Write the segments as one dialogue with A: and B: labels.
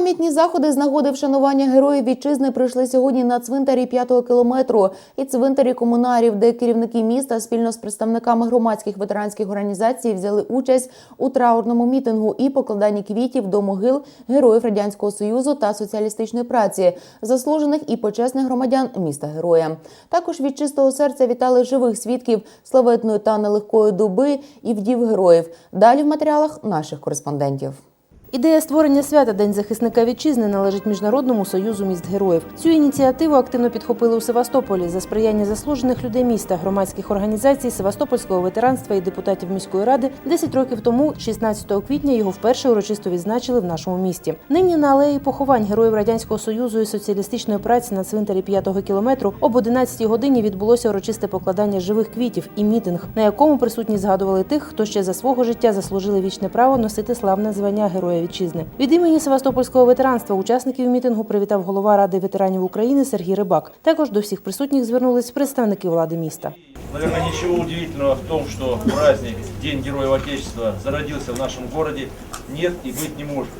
A: Пам'ятні заходи з нагоди вшанування героїв вітчизни прийшли сьогодні на цвинтарі п'ятого кілометру і цвинтарі комунарів, де керівники міста спільно з представниками громадських ветеранських організацій взяли участь у траурному мітингу і покладанні квітів до могил героїв радянського союзу та соціалістичної праці, заслужених і почесних громадян міста героя. Також від чистого серця вітали живих свідків славетної та нелегкої доби і вдів героїв. Далі в матеріалах наших кореспондентів.
B: Ідея створення свята День захисника вітчизни належить Міжнародному союзу міст героїв. Цю ініціативу активно підхопили у Севастополі за сприяння заслужених людей міста, громадських організацій, Севастопольського ветеранства і депутатів міської ради. 10 років тому, 16 квітня, його вперше урочисто відзначили в нашому місті. Нині на алеї поховань героїв радянського союзу і соціалістичної праці на цвинтарі п'ятого кілометру об 11 годині відбулося урочисте покладання живих квітів і мітинг, на якому присутні згадували тих, хто ще за свого життя заслужили вічне право носити славне звання героя вітчизни. Від імені Севастопольського ветеранства учасників мітингу привітав голова Ради ветеранів України Сергій Рибак. Також до всіх присутніх звернулись представники влади міста.
C: Наверное, ничего удивительного в том, что праздник День Героев Отечества зародился в нашем городе, нет и быть не может.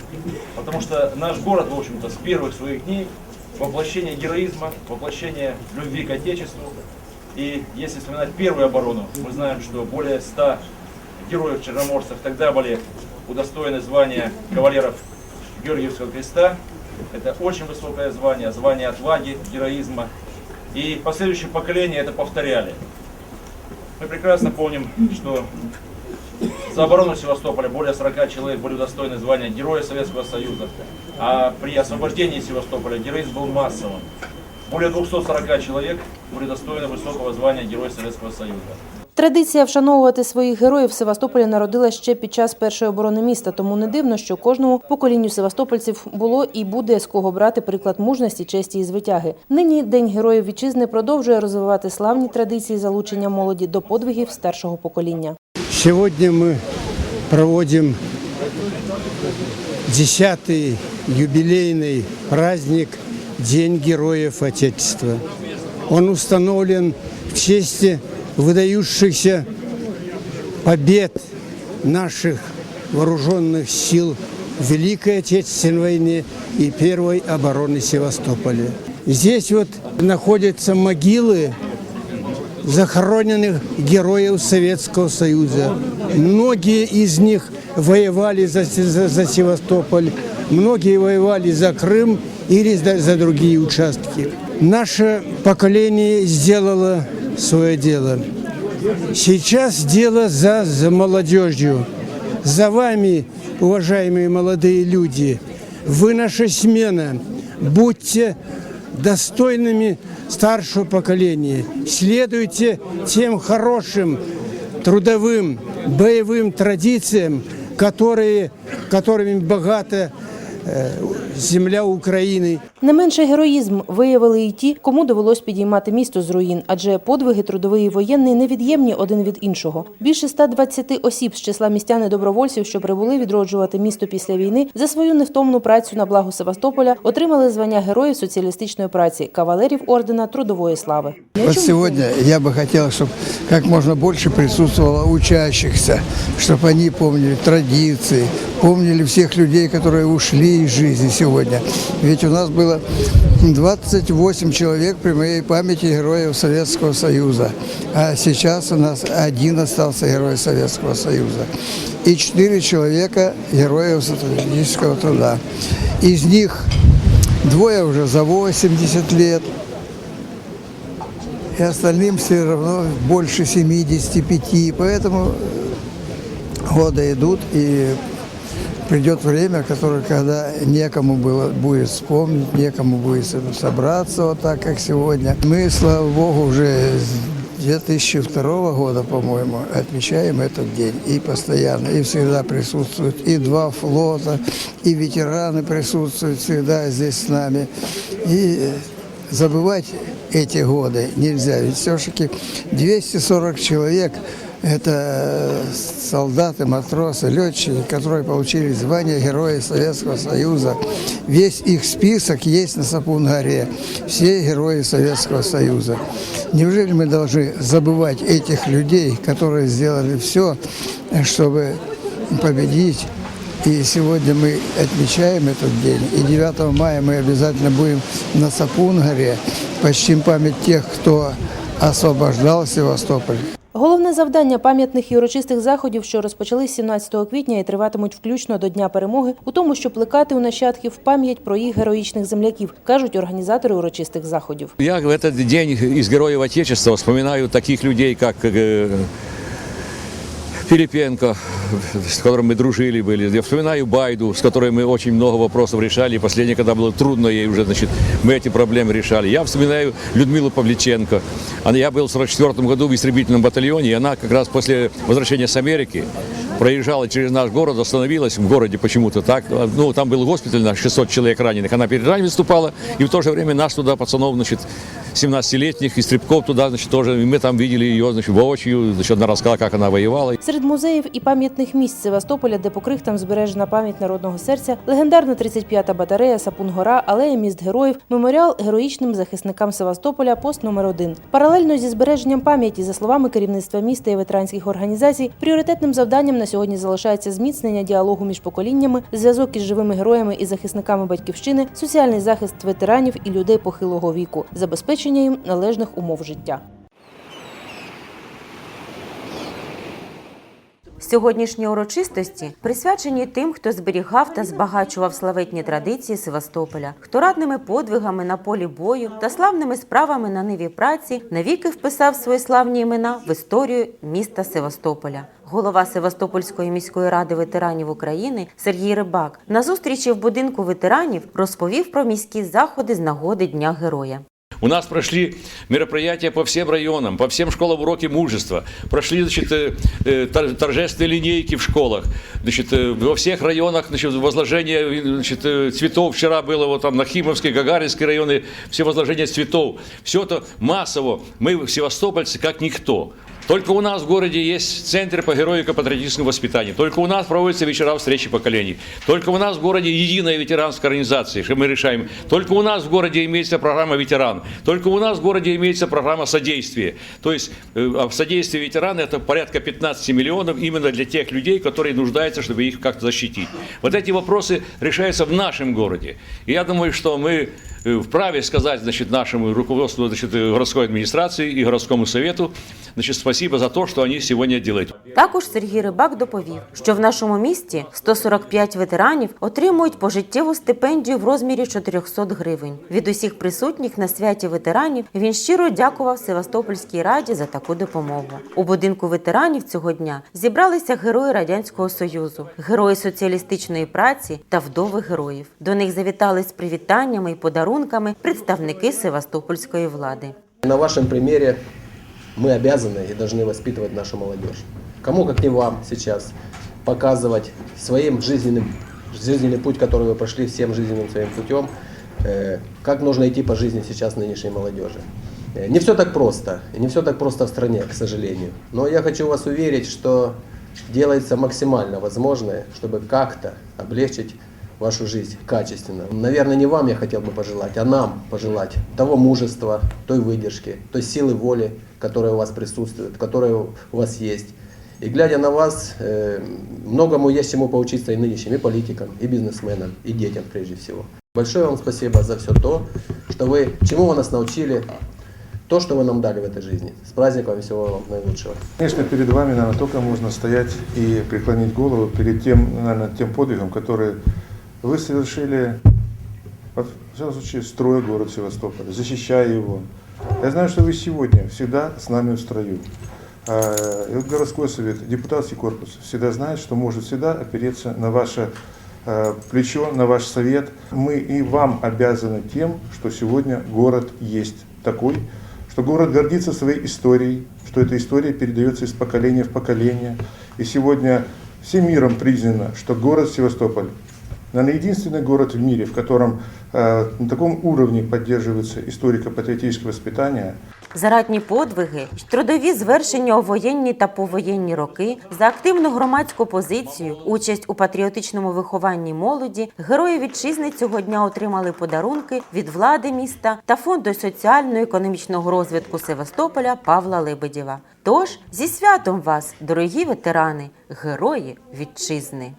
C: Потому что наш город, в общем-то, с первых своих дней воплощение героизма, воплощение любви к Отечеству. И если вспоминать первую оборону, мы знаем, что более 100 героев-черноморцев тогда были удостоены звания кавалеров Георгиевского креста. Это очень высокое звание, звание отваги, героизма. И последующие поколения это повторяли. Мы прекрасно помним, что за оборону Севастополя более 40 человек были удостоены звания Героя Советского Союза, а при освобождении Севастополя героизм был массовым. Более 240 человек были удостоены высокого звания Героя Советского Союза.
B: Традиція вшановувати своїх героїв в Севастополі народилась ще під час першої оборони міста, тому не дивно, що кожному поколінню севастопольців було і буде з кого брати приклад мужності, честі і звитяги. Нині День героїв вітчизни продовжує розвивати славні традиції залучення молоді до подвигів старшого покоління.
D: Сегодня мы проводим 10-й юбилейный праздник День Героев Отечества. Он установлен в честь выдающихся побед наших вооруженных сил в Великой Отечественной войне и Первой обороны Севастополя. Здесь вот находятся могилы захороненных героев Советского Союза. Многие из них воевали за, за- за Севастополь, многие воевали за Крым или за, за другие участки. Наше поколение сделало свое дело. Сейчас дело за, за молодежью, за вами, уважаемые молодые люди. Вы наша смена. Будьте достойными старшего поколения. Следуйте тем хорошим, трудовым, боевым традициям, которые, которыми богата э, земля Украины.
B: Не менше героїзм виявили і ті, кому довелось підіймати місто з руїн, адже подвиги трудовий і воєнний невід'ємні один від іншого. Більше 120 осіб з числа містян і добровольців, що прибули відроджувати місто після війни, за свою невтомну працю на благо Севастополя отримали звання героїв соціалістичної праці, кавалерів ордена трудової слави.
E: Вот сегодня я бы хотел, чтобы как можно больше присутствовало учащихся, чтобы они помнили традиции, помнили всех людей, которые ушли Из жизни сегодня. Ведь у нас было 28 человек при моей памяти героев Советского Союза, а сейчас у нас один остался герой Советского Союза. И 4 человека героев социалистического труда. Из них двое уже за 80 лет, и остальным все равно больше 75. Поэтому годы идут, и придет время, которое, когда некому было, будет вспомнить, некому будет собраться вот так, как сегодня. Мы, слава Богу, уже с 2002 года, по-моему, отмечаем этот день и постоянно, и всегда присутствуют и два флота, и ветераны присутствуют всегда здесь с нами. И забывать эти годы нельзя. Ведь все-таки 240 человек – это солдаты, матросы, летчики, которые получили звание Героя Советского Союза. Весь их список есть на Сапун-горе. Все герои Советского Союза. Неужели мы должны забывать этих людей, которые сделали все, чтобы победить И сегодня мы отмечаем этот день. И 9 мая мы обязательно будем на Сапун-горе почтим память тех, кто освобождал Севастополь.
B: Головне завдання пам'ятних і урочистих заходів, що розпочались 17 квітня і триватимуть включно до Дня перемоги, у тому, щоб плекати у нащадків пам'ять про їх героїчних земляків, кажуть організатори урочистих заходів.
F: Я в цей день із героїв Отечества вспоминаю таких людей, как Пилипенко, с которым мы дружили были. Я вспоминаю Байду, с которой мы очень много вопросов решали. И последнее, когда было трудно ей уже, значит, мы эти проблемы решали. Я вспоминаю Людмилу Павличенко. Она, я был в 44 году в истребительном батальоне, и она как раз после возвращения с Америки проезжала через наш город, остановилась в городе почему-то так. Ну, там был госпиталь на 600 человек раненых. Она перед ранеными выступала, и в то же время нас туда, пацанов, значит, 17-летних, и Стрибков туда, значит, тоже. И мы там видели ее, значит, воочию, значит, она рассказала, как она воевала.
B: Серед музеїв і пам'ятних місць Севастополя, де по крихтам збережена пам'ять народного серця, легендарна 35-та батарея, Сапун-Гора, алея міст героїв, меморіал героїчним захисникам Севастополя, пост номер 1 Паралельно зі збереженням пам'яті, за словами керівництва міста і ветеранських організацій, пріоритетним завданням на сьогодні залишається зміцнення діалогу між поколіннями, зв'язок із живими героями і захисниками батьківщини, соціальний захист ветеранів і людей похилого віку, забезпечення їм належних умов життя.
G: Сьогоднішні урочистості присвячені тим, хто зберігав та збагачував славетні традиції Севастополя, хто радними подвигами на полі бою та славними справами на ниві праці навіки вписав свої славні імена в історію міста Севастополя. Голова Севастопольської міської ради ветеранів України Сергій Рибак на зустрічі в будинку ветеранів розповів про міські заходи з нагоди Дня Героя.
F: У нас прошли мероприятия по всем районам, по всем школам уроки мужества. Прошли значит, э, э, тор- торжественные линейки в школах. Значит, э, во всех районах значит, возложение значит, э, цветов. Вчера было вот там на Химовской, Гагаринской районы, все возложения цветов. Все это массово. Мы, севастопольцы, как никто. Только у нас в городе есть центр по героико-патриотическому воспитанию. Только у нас проводятся вечера встречи поколений. Только у нас в городе единая ветеранская организация, что мы решаем. Только у нас в городе имеется программа «Ветеран». Только у нас в городе имеется программа содействия. То есть э, а в содействии ветерана это порядка 15 миллионов именно для тех людей, которые нуждаются, чтобы их как-то защитить. Вот эти вопросы решаются в нашем городе. И я думаю, что мы э, вправе сказать значит, нашему руководству значит, городской администрации и городскому совету значит, спасибо за то, что они сегодня делают.
G: Також Сергій Рибак доповів, що в нашому місті 145 ветеранів отримують пожиттєву стипендію в розмірі 400 гривень. Від усіх присутніх на святі ветеранів він щиро дякував Севастопольській раді за таку допомогу. У будинку ветеранів цього дня зібралися герої радянського союзу, герої соціалістичної праці та вдови героїв. До них завітали з привітаннями і подарунками представники Севастопольської влади.
H: На вашем примере мы обязаны и должны воспитывать нашу молодежь. Кому, как не вам, сейчас показывать своим жизненным, жизненный путь, который вы прошли всем жизненным своим путем, э, как нужно идти по жизни сейчас нынешней молодежи. Э, Не все так просто, и не все так просто в стране, к сожалению. Но я хочу вас уверить, что делается максимально возможное, чтобы как-то облегчить вашу жизнь качественно. Наверное, не вам я хотел бы пожелать, а нам пожелать того мужества, той выдержки, той силы воли, которая у вас присутствует, которая у вас есть. И глядя на вас, э, многому есть чему поучиться и нынешним, и политикам, и бизнесменам, и детям прежде всего. Большое вам спасибо за все то, что вы, чему вы нас научили, то, что вы нам дали в этой жизни. С праздником всего вам наилучшего.
I: Конечно, перед вами, наверное, только можно стоять и преклонить голову перед тем, наверное, тем подвигом, который вы совершили, во всяком случае, строя город Севастополь, защищая его. Я знаю, что вы сегодня всегда с нами в строю. А, И вот городской совет, депутатский корпус всегда знает, что может всегда опереться на ваше э, плечо, на ваш совет. Мы и вам обязаны тем, что сегодня город есть такой, что город гордится своей историей, что эта история передается из поколения в поколение. И сегодня всем миром признано, что город Севастополь, наверное, единственный город в мире, в котором э, на таком уровне поддерживается историко-патриотическое воспитание,
G: За ратні подвиги, трудові звершення у воєнні та повоєнні роки, за активну громадську позицію, участь у патріотичному вихованні молоді, герої вітчизни цього дня отримали подарунки від влади міста та фонду соціально-економічного розвитку Севастополя Павла Лебедєва. Тож зі святом вас, дорогі ветерани, герої вітчизни!